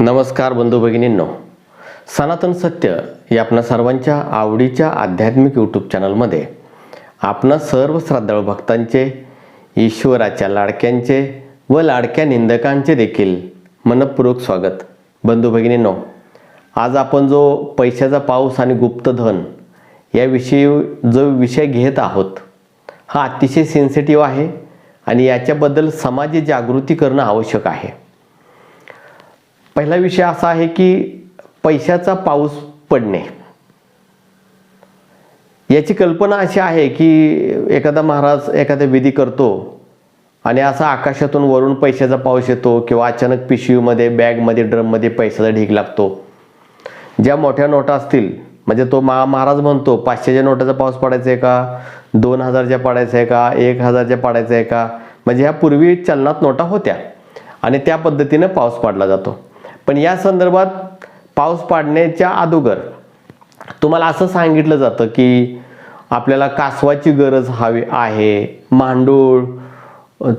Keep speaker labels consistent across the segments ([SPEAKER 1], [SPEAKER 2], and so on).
[SPEAKER 1] नमस्कार बंधू भगिनींनो. सनातन सत्य या आपणा सर्वांच्या आवडीच्या आध्यात्मिक यूट्यूब चॅनलमध्ये आपणा सर्व श्रद्धाळू भक्तांचे ईश्वराच्या लाडक्यांचे व लाडक्या निंदकांचे देखील मनपूर्वक स्वागत. बंधू भगिनींनो आज आपण जो पैशाचा पाऊस आणि गुप्तधन याविषयी जो विषय घेत आहोत हा अतिशय सेन्सिटिव्ह आहे आणि याच्याबद्दल समाज जागृती करणं आवश्यक आहे. पहिला विषय असा आहे की पैशाचा पाऊस पडणे. याची कल्पना अशी आहे की एखादा महाराज एखादा विधी करतो आणि असा आकाशातून वरून पैशाचा पाऊस येतो किंवा अचानक पिशवीमध्ये बॅगमध्ये ड्रममध्ये पैशाचा ढीग लागतो. ज्या मोठ्या नोटा असतील म्हणजे तो मा महाराज म्हणतो पाचशेच्या नोटाचा पाऊस पडायचा आहे का? दोन हजारच्या पाडायचा आहे का? एक हजारच्या पाडायचा आहे का? म्हणजे ह्या पूर्वी चलनात नोटा होत्या आणि त्या पद्धतीनं पाऊस पाडला जातो. पण या संदर्भात पाऊस पाडण्याच्या अगोदर तुम्हाला असं सांगितलं जातं की आपल्याला कासवाची गरज हवी आहे मांडूळ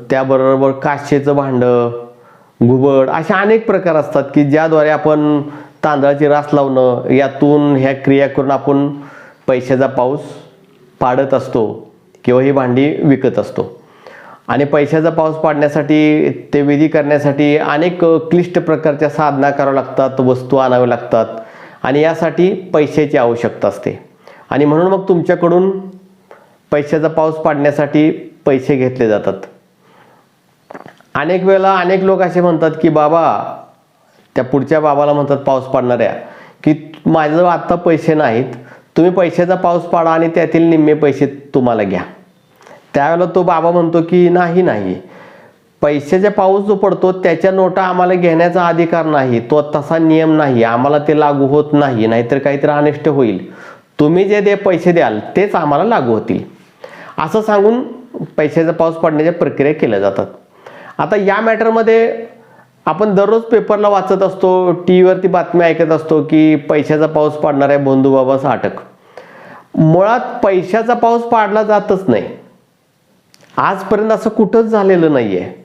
[SPEAKER 1] त्याबरोबर काशेचं भांडं घुबड अशा अनेक प्रकार असतात की ज्याद्वारे आपण तांदळाची रास लावणं यातून ह्या क्रिया करून आपण पैशाचा पाऊस पाडत असतो किंवा ही भांडी विकत असतो. आणि पैशाचा पाऊस पाडण्यासाठी ते विधी करण्यासाठी अनेक क्लिष्ट प्रकारच्या साधना कराव्या लागतात वस्तू आणाव्या लागतात. आणि यासाठी पैशाची आवश्यकता असते. आणि म्हणून मग तुमच्याकडून पैशाचा पाऊस पाडण्यासाठी पैसे घेतले जातात. अनेक वेळेला अनेक लोक असे म्हणतात की बाबा त्या पुढच्या बाबाला म्हणतात पाऊस पाडणाऱ्या की माझ्याजवळ आत्ता पैसे नाहीत. तुम्ही पैशाचा पाऊस पाडा आणि त्यातील निम्मे पैसे तुम्हाला घ्या. त्यावेळेला तो बाबा म्हणतो की नाही नाही. पैशाचा पाऊस जो पडतो त्याच्या नोटा आम्हाला घेण्याचा अधिकार नाही. तो तसा नियम नाही. आम्हाला ते लागू होत नाही. नाहीतर काहीतरी अनिष्ट होईल. तुम्ही जे दे पैसे द्याल तेच आम्हाला लागू होतील. असं सांगून पैशाचा पाऊस पडण्याच्या प्रक्रिया केल्या जातात. आता या मॅटरमध्ये आपण दररोज पेपरला वाचत असतो टी व्हीवरती बातम्या ऐकत असतो की पैशाचा पाऊस पाडणाऱ्या बंधू बाबाचा अटक मुळात पैशाचा पाऊस पाडला जातच नाही. आजपर्यंत असं कुठंच झालेलं नाही आहे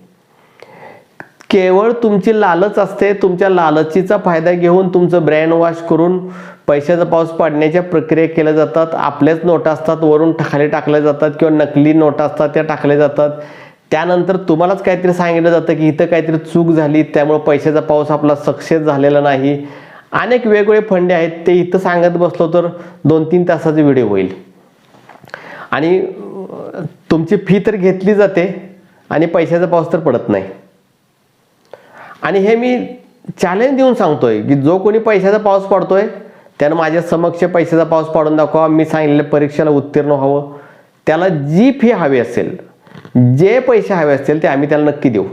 [SPEAKER 1] केवळ तुमची लालच असते तुमच्या लालचीचा फायदा घेऊन तुमचं ब्रँड वॉश करून पैशाचा पाऊस पाडण्याच्या प्रक्रिया केल्या जातात. आपल्याच नोटा असतात वरून खाली टाकल्या जातात किंवा नकली नोटा असतात त्या टाकल्या जातात. त्यानंतर तुम्हालाच काहीतरी सांगितलं जातं की इथं काहीतरी चूक झाली त्यामुळे पैशाचा पाऊस आपला सक्सेस झालेला नाही. अनेक वेगवेगळे फंडे आहेत ते इथं सांगत बसलो तर दोन तीन तासाचा व्हिडिओ होईल. आणि तुमची फी तर घेतली जाते आणि पैशाचा पाऊस तर पडत नाही. आणि हे मी चॅलेंज देऊन सांगतोय की जो कोणी पैशाचा पाऊस पडतोय त्यानं माझ्या समक्ष पैशाचा पाऊस पाडून दाखवा. मी सांगितलेल्या परीक्षेला उत्तीर्ण व्हावं. त्याला जी फी हवी असेल जे पैसे हवे असतील ते आम्ही त्याला नक्की देऊ.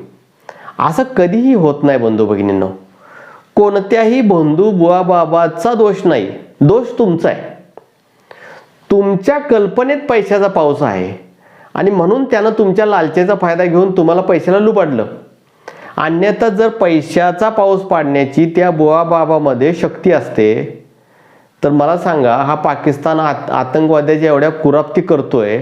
[SPEAKER 1] असं कधीही होत नाही बंधू भगिनींनो. कोणत्याही बंधू बुवा बाबाचा दोष नाही. दोष तुमचा आहे. तुमच्या कल्पनेत पैशाचा पाऊस आहे. आणि म्हणून त्यानं तुमच्या लालचेचा फायदा घेऊन तुम्हाला पैशाला लुबाडलं. अन्यथा जर पैशाचा पाऊस पाडण्याची त्या बुवाबाबामध्ये शक्ती असते तर मला सांगा हा पाकिस्तान आत आतंकवाद्याच्या एवढ्या कुराप्ती करतोय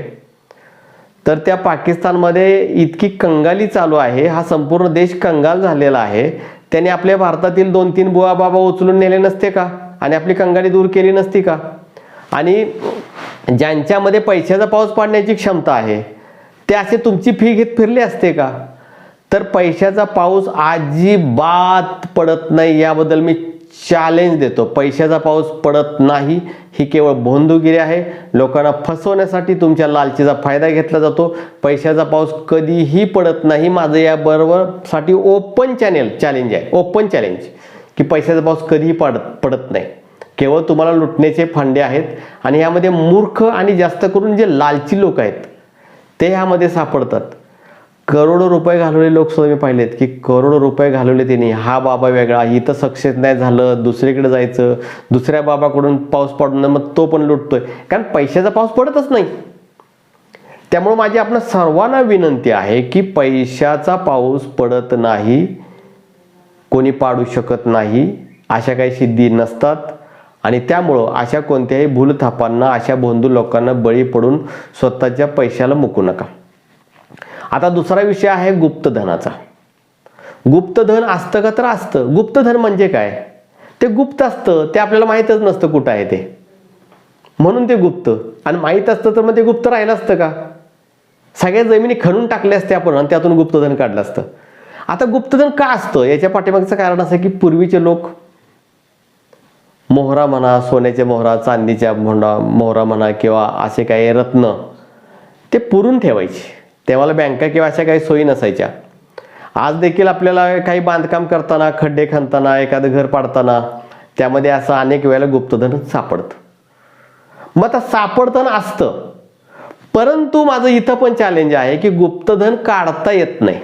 [SPEAKER 1] तर त्या पाकिस्तानमध्ये इतकी कंगाली चालू आहे हा संपूर्ण देश कंगाल झालेला आहे त्याने आपल्या भारतातील दोन तीन बुवा बाबा उचलून नेले नसते का? आणि आपली कंगाली दूर केली नसती का? आणि ज्यांच्यामध्ये पैशाचा पाऊस पाडण्याची क्षमता आहे ते असे तुमची फी घेत फिरले असते का? तर पैशाचा पाऊस अजिबात पडत नाही याबद्दल मी चॅलेंज देतो. पैशाचा पाऊस पडत नाही ही केवळ भोंदूगिरी आहे. लोकांना फसवण्यासाठी तुमच्या लालचीचा फायदा घेतला जातो. पैशाचा पाऊस कधीही पडत नाही. माझं याबरोबरसाठी ओपन चॅनेल चॅलेंज आहे. ओपन चॅलेंज की पैशाचा पाऊस कधीही पडत पडत नाही. केवळ तुम्हाला लुटण्याचे फांडे आहेत आणि यामध्ये मूर्ख आणि जास्त करून जे लालची लोक आहेत ते ह्यामध्ये सापडतात. करोडो रुपये घालवले लोक सुद्धा मी पाहिलेत की करोडो रुपये घालवले त्यांनी. हा बाबा वेगळा इथं सक्सेस नाही झालं दुसरीकडे जायचं दुसऱ्या बाबाकडून पाऊस पडणं मग तो पण लुटतोय. कारण पैशाचा पाऊस पडतच नाही. त्यामुळे माझी आपण सर्वांना विनंती आहे की पैशाचा पाऊस पडत नाही कोणी पाडू शकत नाही अशा काही सिद्धी नसतात. आणि त्यामुळं अशा कोणत्याही भूलथापांना अशा बंधू लोकांना बळी पडून स्वतःच्या पैशाला मुकू नका. आता दुसरा विषय आहे गुप्तधनाचा. गुप्तधन असतं का तर असतं. गुप्तधन म्हणजे काय? ते गुप्त असतं ते आपल्याला माहीतच नसतं कुठं आहे ते. म्हणून ते गुप्त. आणि माहीत असतं तर मग ते गुप्त राहिलं असतं का? सगळ्या जमिनी खणून टाकल्या असते आपण आणि त्यातून गुप्तधन काढलं असतं. आता गुप्तधन का असतं? याच्या पाठीमागचं कारण असं की पूर्वीचे लोक मोहरा म्हणा सोन्याच्या मोहरा चांदीच्या मोहरा मोहरा म्हणा किंवा असे काही रत्न ते पुरून ठेवायचे. तेव्हाला बँका किंवा अशा काही सोयी नसायच्या. आज देखील आपल्याला काही बांधकाम करताना खड्डे खणताना एखादं घर पाडताना त्यामध्ये असं अनेक वेळेला गुप्तधन सापडतं. मग आता सापडतं असतं. परंतु माझं इथं पण चॅलेंज आहे की गुप्तधन काढता येत नाही.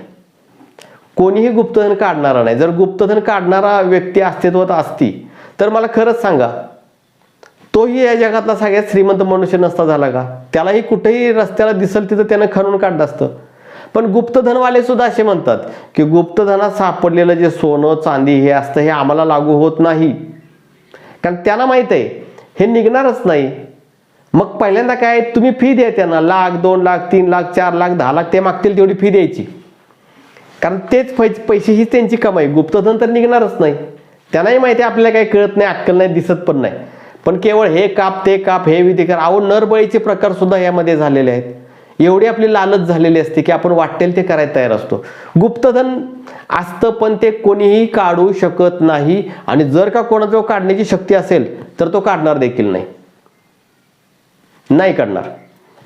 [SPEAKER 1] कोणीही गुप्तधन काढणारा नाही. जर गुप्तधन काढणारा व्यक्ती अस्तित्वात असती तर मला खरंच सांगा तोही या जगातला सगळ्यात श्रीमंत मनुष्य नसता झाला का? त्यालाही कुठेही रस्त्याला दिसल तिथं त्यानं खणून काढलं असतं. पण गुप्तधनवाले सुद्धा असे म्हणतात की गुप्तधनात सापडलेलं जे सोनं चांदी हे असतं हे आम्हाला लागू होत नाही. कारण त्यांना माहीत आहे हे निघणारच नाही. मग पहिल्यांदा काय तुम्ही फी द्या त्यांना. लाख दोन लाख तीन लाख चार लाख दहा लाख ते मागतील तेवढी फी द्यायची. कारण तेच पैसे पैसे हीच त्यांची कमाई. गुप्तधन तर निघणारच नाही. त्यांनाही माहिती आहे आपल्याला काही कळत नाही अक्कल नाही दिसत पण नाही. पण केवळ हे काप ते काप हे विधी कर अहो नरबळीचे प्रकार सुद्धा यामध्ये झालेले आहेत. एवढी आपली लालच झालेली असते की आपण वाटेल ते करायला तयार असतो. गुप्तधन असतं पण ते कोणीही काढू शकत नाही आणि जर का कोणाजवळ काढण्याची शक्ती असेल तर तो काढणार देखील नाही. नाही काढणार.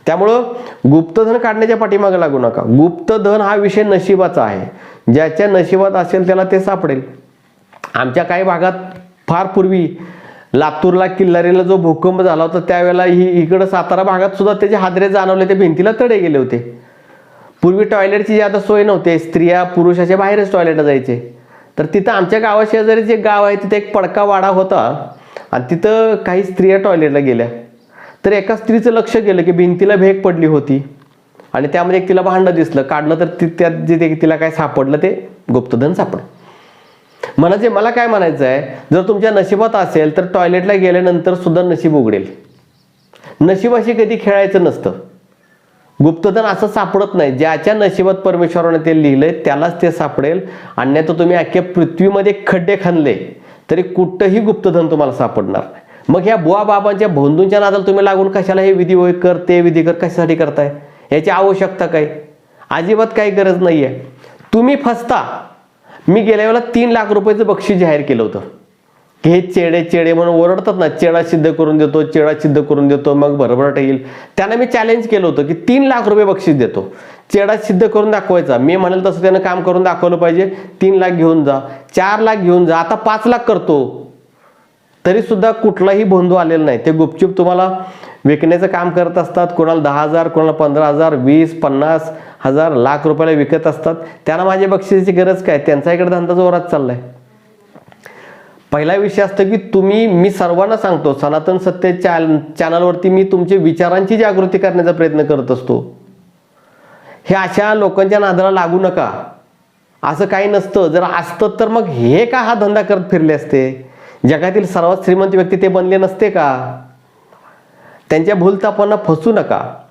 [SPEAKER 1] त्यामुळं गुप्तधन काढण्याच्या पाठीमागे लागू नका. गुप्तधन हा विषय नशिबाचा आहे. ज्याच्या नशिबात असेल त्याला ते सापडेल. आमच्या काही भागात फार पूर्वी लातूरला किल्लारीला जो भूकंप झाला होता त्यावेळेला ही इकडं सातारा भागात सुद्धा त्याचे हादरे जाणवले. ते भिंतीला तडे गेले होते. पूर्वी टॉयलेटची आता सोय नव्हते. स्त्रिया पुरुषाच्या बाहेरच टॉयलेटला जायचे. तर तिथं आमच्या गावाशेजारी जे गाव आहे तिथे एक पडका वाडा होता. आणि तिथं काही स्त्रिया टॉयलेटला गेल्या. तर एका स्त्रीचं लक्ष गेलं की भिंतीला भेग पडली होती. आणि त्यामध्ये एक तिला भांडं दिसलं. काढलं तर ती त्यात जे तिला काय सापडलं ते गुप्तधन सापडलं. म्हणजे मला काय म्हणायचं आहे जर तुमच्या नशिबात असेल तर टॉयलेटला गेल्यानंतर सुद्धा नशीब उघडेल. नशिबाशी कधी खेळायचं नसतं. गुप्तधन असं सापडत नाही. ज्याच्या नशिबात परमेश्वराने ते लिहिलंय त्यालाच ते सापडेल. अन्यथा तुम्ही अख्ख्या पृथ्वीमध्ये खड्डे खणले तरी कुठंही गुप्तधन तुम्हाला सापडणार नाही. मग ह्या बुवा बाबांच्या भोंदूंच्या नादाला तुम्ही लागून कशाला हे विधी होय कर ते विधी कर कशासाठी करताय? याची आवश्यकता काय? अजिबात काही गरज नाही आहे तुम्ही फसता मी गेल्या वेळेला तीन लाख रुपयाचं बक्षीस जाहीर केलं होतं. की हे चेडे चेडे म्हणून ओरडतात ना चेडा सिद्ध करून देतो चेडा सिद्ध करून देतो मग भरभराट येईल. त्यांना मी चॅलेंज केलं होतं की तीन लाख रुपये बक्षीस देतो. चेडा सिद्ध करून दाखवायचा. मी म्हणेल तसं त्यानं काम करून दाखवलं पाहिजे. तीन लाख घेऊन जा चार लाख घेऊन जा आता पाच लाख करतो. तरी सुद्धा कुठलाही बंधू आलेला नाही. ते गुपचूप तुम्हाला विकण्याचं काम करत असतात. कोणाला दहा हजार कोणाला पंधरा हजार वीस पन्नास हजार लाख रुपयाला विकत असतात. त्यांना माझ्या बक्षिसाची गरज काय? त्यांचा इकडे धंदा जोरात चाललाय. पहिला विषय असतो की तुम्ही मी सर्वांना सांगतो सनातन सत्य चॅन चॅनलवरती मी तुमच्या विचारांची जागृती करण्याचा प्रयत्न करत असतो. हे अशा लोकांच्या नादाला लागू नका. असं काही नसतं. जर असतं तर मग हे का हा धंदा करत फिरले असते? जगातील सर्वात श्रीमंत व्यक्ती ते बनले नसते का? त्यांच्या भूलतापांना फसू नका.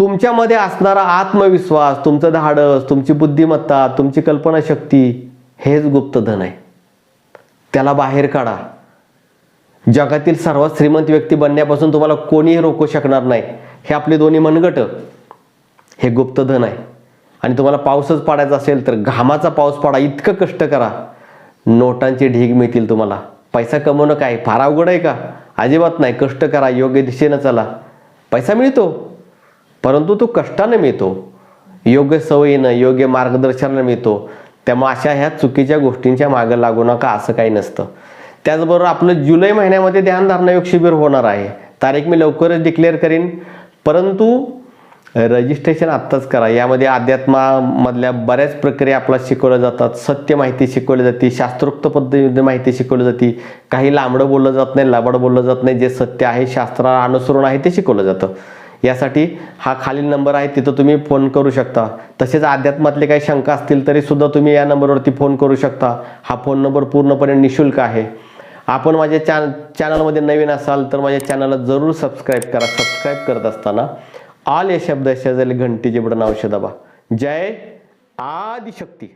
[SPEAKER 1] तुमच्यामध्ये असणारा आत्मविश्वास तुमचं धाडस तुमची बुद्धिमत्ता तुमची कल्पनाशक्ती हेच गुप्तधन आहे. त्याला बाहेर काढा. जगातील सर्वात श्रीमंत व्यक्ती बनण्यापासून तुम्हाला कोणीही रोखू शकणार नाही. हे आपले दोन्ही मनगट. हे गुप्तधन आहे. आणि तुम्हाला पाऊसच पाडायचा असेल तर घामाचा पाऊस पाडा इतकं कष्ट करा. नोटांची ढीग मिळतील तुम्हाला. पैसा कमवणं काय? फार अवघड आहे का? अजिबात नाही. कष्ट करा. योग्य दिशेनं चला. पैसा मिळतो. परंतु तो कष्टाने मिळतो. योग्य सवयीनं योग्य मार्गदर्शनानं मिळतो. त्यामुळे अशा ह्या चुकीच्या गोष्टींच्या मागं लागू नका असं काही नसतं. त्याचबरोबर आपलं जुलै महिन्यामध्ये ध्यानधारणा योग शिबिर होणार आहे. तारीख मी लवकरच डिक्लेअर करीन. परंतु रजिस्ट्रेशन आत्ताच करा. यामध्ये अध्यात्मामधल्या बऱ्याच प्रक्रिया आपल्याला शिकवल्या जातात. सत्य माहिती शिकवली जाते. शास्त्रोक्त पद्धतीमध्ये माहिती शिकवली जाते. काही लांबडं बोललं जात नाही लबाड बोललं जात नाही. जे सत्य आहे शास्त्राला अनुसरून आहे ते शिकवलं जातं. यासाठी हा खालील नंबर आहे तिथं तुम्ही फोन करू शकता. तसेच अध्यात्मातले काही शंका असतील तरीसुद्धा तुम्ही या नंबरवरती फोन करू शकता. हा फोन नंबर पूर्णपणे निशुल्क आहे. आपण माझ्या चॅन चॅनलमध्ये नवीन असाल तर माझ्या चॅनलला जरूर सबस्क्राईब करा. सबस्क्राईब करत असताना आल या शब्द शेजारी घंटीचे बटन अवश्य दाबा. जय आदिशक्ती.